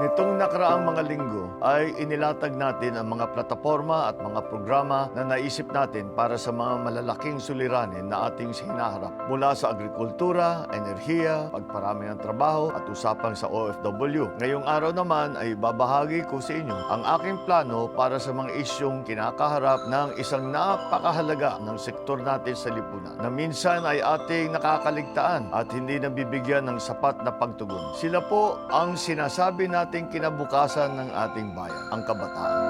Nitong nakaraang mga linggo ay inilatag natin ang mga plataforma at mga programa na naisip natin para sa mga malalaking suliranin na ating hinaharap mula sa agrikultura, enerhiya, pagparami ng trabaho at usapang sa OFW. Ngayong araw naman ay babahagi ko sa inyo ang aking plano para sa mga isyong kinakaharap ng isang napakahalaga ng sektor natin sa lipunan na minsan ay ating nakakaligtaan at hindi nabibigyan ng sapat na pagtugon. Sila po ang sinasabi nating kinabukasan ng ating bayan, ang kabataan.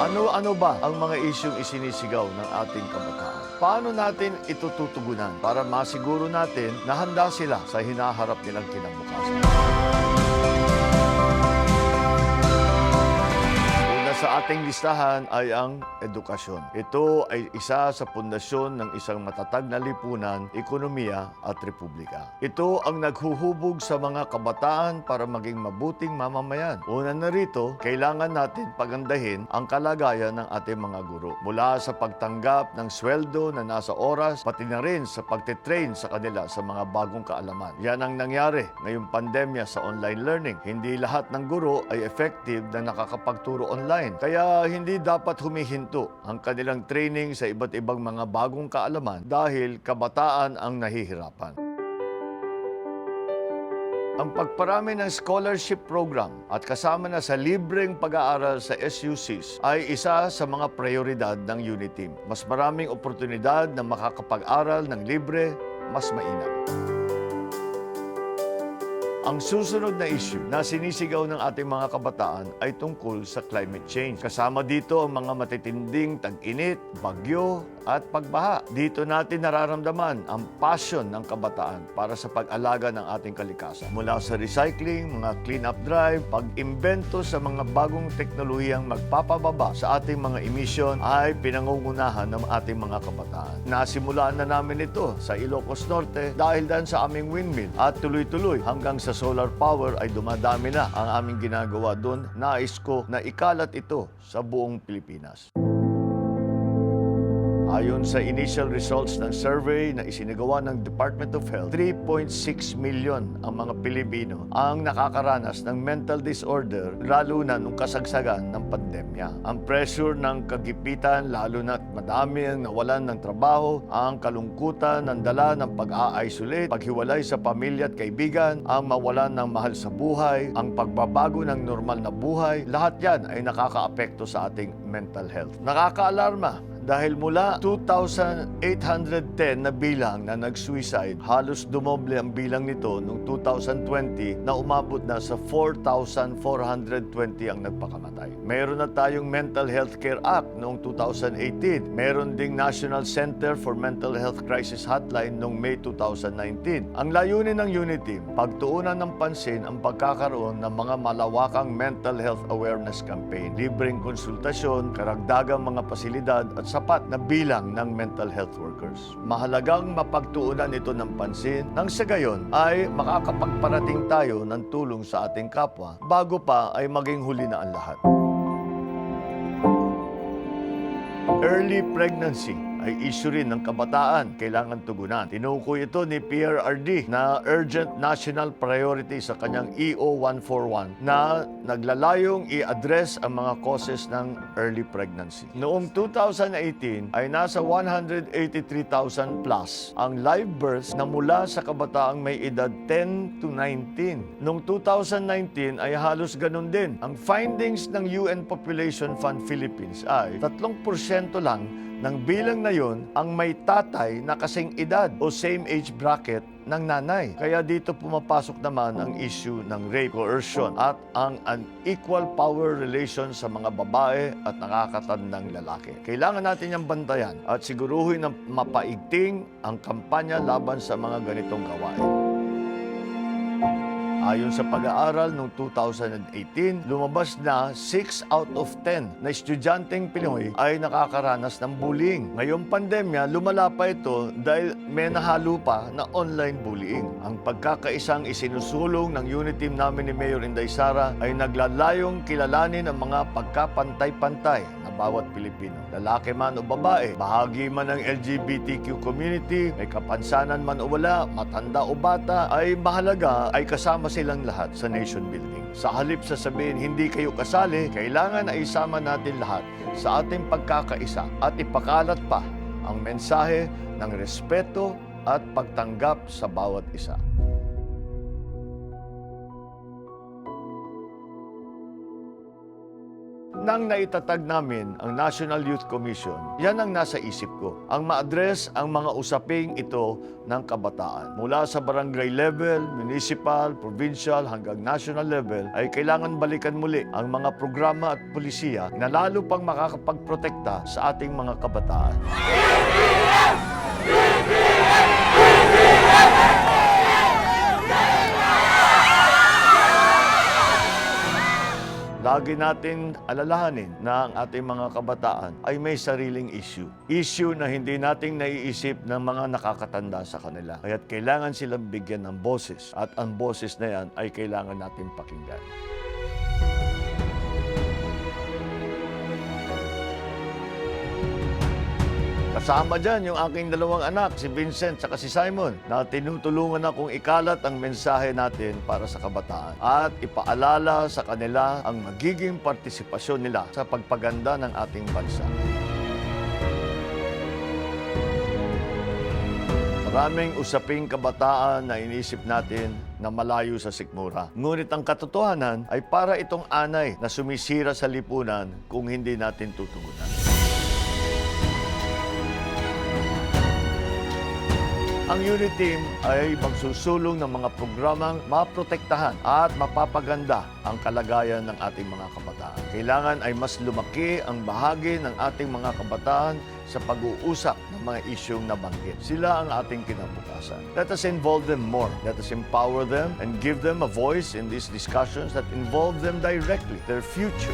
Ano-ano ba ang mga isyong isinisigaw ng ating kabataan? Paano natin ito tutugunan para masiguro natin na handa sila sa hinaharap nilang kinabukasan? Sa ating listahan ay ang edukasyon. Ito ay isa sa pundasyon ng isang matatag na lipunan, ekonomiya at republika. Ito ang naghuhubog sa mga kabataan para maging mabuting mamamayan. Una na rito, kailangan natin pagandahin ang kalagayan ng ating mga guro. Mula sa pagtanggap ng sweldo na nasa oras, pati na rin sa pagtitrain sa kanila sa mga bagong kaalaman. Yan ang nangyari ngayong pandemya sa online learning. Hindi lahat ng guro ay effective na nakakapagturo online. Kaya hindi dapat humihinto ang kanilang training sa iba't ibang mga bagong kaalaman dahil kabataan ang nahihirapan. Ang pagparami ng scholarship program at kasama na sa libreng pag-aaral sa SUCs ay isa sa mga prioridad ng Uniteam. Mas maraming oportunidad na makakapag-aral ng libre, mas mainam. Ang susunod na issue na sinisigaw ng ating mga kabataan ay tungkol sa climate change. Kasama dito ang mga matitinding tag-init, bagyo, at pagbaha. Dito natin nararamdaman ang passion ng kabataan para sa pag-alaga ng ating kalikasan. Mula sa recycling, mga clean-up drive, pag-imbento sa mga bagong teknolohiyang magpapababa sa ating mga emisyon ay pinangungunahan ng ating mga kabataan. Nasimulaan na namin ito sa Ilocos Norte dahil dan sa aming windmill at tuloy-tuloy hanggang sa solar power ay dumadami na ang aming ginagawa doon. Nais ko na ikalat ito sa buong Pilipinas. Ayon sa initial results ng survey na isinagawa ng Department of Health, 3.6 million ang mga Pilipino ang nakakaranas ng mental disorder lalo na nung kasagsagan ng pandemya. Ang pressure ng kagipitan lalo na madami ang nawalan ng trabaho, ang kalungkutan ng dala ng pag-a-isolate, paghiwalay sa pamilya at kaibigan, ang mawalan ng mahal sa buhay, ang pagbabago ng normal na buhay, lahat yan ay nakakaapekto sa ating mental health. Nakakaalarma dahil mula 2,810 na bilang na nag-suicide, halos dumoble ang bilang nito noong 2020 na umabot na sa 4,420 ang nagpakamatay. Meron na tayong Mental Health Care Act noong 2018. Meron ding National Center for Mental Health Crisis Hotline noong May 2019. Ang layunin ng Unity, pagtuunan ng pansin ang pagkakaroon ng mga malawakang mental health awareness campaign, libreng konsultasyon, karagdagang mga pasilidad at sapat na bilang ng mental health workers. Mahalagang mapagtuunan ito ng pansin nang sa gayon ay makakapagparating tayo ng tulong sa ating kapwa bago pa ay maging huli na ang lahat. Early pregnancy ay issue rin ng kabataan, kailangan tugunan. Tinukoy ito ni PRRD na urgent national priority sa kanyang E EO141 na naglalayong i-address ang mga causes ng early pregnancy. Noong 2018 ay nasa 183,000 plus ang live births na mula sa kabataang may edad 10 to 19. Noong 2019 ay halos ganun din. Ang findings ng UN Population Fund Philippines ay 3% lang ng bilang na yon ang may tatay na kasing edad o same age bracket ng nanay. Kaya dito pumapasok naman ang issue ng rape, coercion at ang unequal power relation sa mga babae at nakakatandang lalaki. Kailangan natin yung bantayan at siguruhin na mapaigting ang kampanya laban sa mga ganitong gawain. Ayon sa pag-aaral noong 2018, lumabas na 6 out of 10 na estudyanteng Pinoy ay nakakaranas ng bullying. Ngayong pandemya, lumala pa ito dahil may nahalo pa na online bullying. Ang pagkakaisang isinusulong ng unit team namin ni Mayor Inday Sara ay naglalayong kilalanin ang mga pagkapantay-pantay na bawat Pilipino. Lalaki man o babae, bahagi man ng LGBTQ community, may kapansanan man o wala, matanda o bata, ay mahalaga ay kasama silang lahat sa nation building. Sa halip sa sabihin, hindi kayo kasali, kailangan ay isama natin lahat sa ating pagkakaisa at ipakalat pa ang mensahe ng respeto at pagtanggap sa bawat isa. Nang naitatag namin ang National Youth Commission, yan ang nasa isip ko. Ang ma-address ang mga usaping ito ng kabataan. Mula sa barangay level, municipal, provincial hanggang national level ay kailangan balikan muli ang mga programa at pulisiya na lalo pang makakapagprotekta sa ating mga kabataan. Lagi natin alalahanin na ang ating mga kabataan ay may sariling issue. Issue na hindi nating naiisip ng mga nakakatanda sa kanila. Kaya't kailangan silang bigyan ng boses. At ang boses na yan ay kailangan natin pakinggan. Kasama dyan yung aking dalawang anak, si Vincent at si Simon, na tinutulungan akong ikalat ang mensahe natin para sa kabataan at ipaalala sa kanila ang magiging partisipasyon nila sa pagpaganda ng ating bansa. Maraming usaping kabataan na inisip natin na malayo sa sikmura. Ngunit ang katotohanan ay para itong anay na sumisira sa lipunan kung hindi natin tutugunan. Ang unit team ay magsusulong ng mga programang maprotektahan at mapapaganda ang kalagayan ng ating mga kabataan. Kailangan ay mas lumaki ang bahagi ng ating mga kabataan sa pag-uusap ng mga isyong nabanggit. Sila ang ating kinabukasan. Let us involve them more. Let us empower them and give them a voice in these discussions that involve them directly, their future.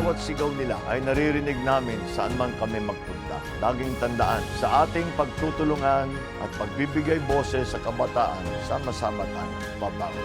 Bawat sigaw nila ay naririnig namin saan man kami magpunta. Laging tandaan, sa ating pagtutulungan at pagbibigay boses sa kabataan, sama-sama tayo babago.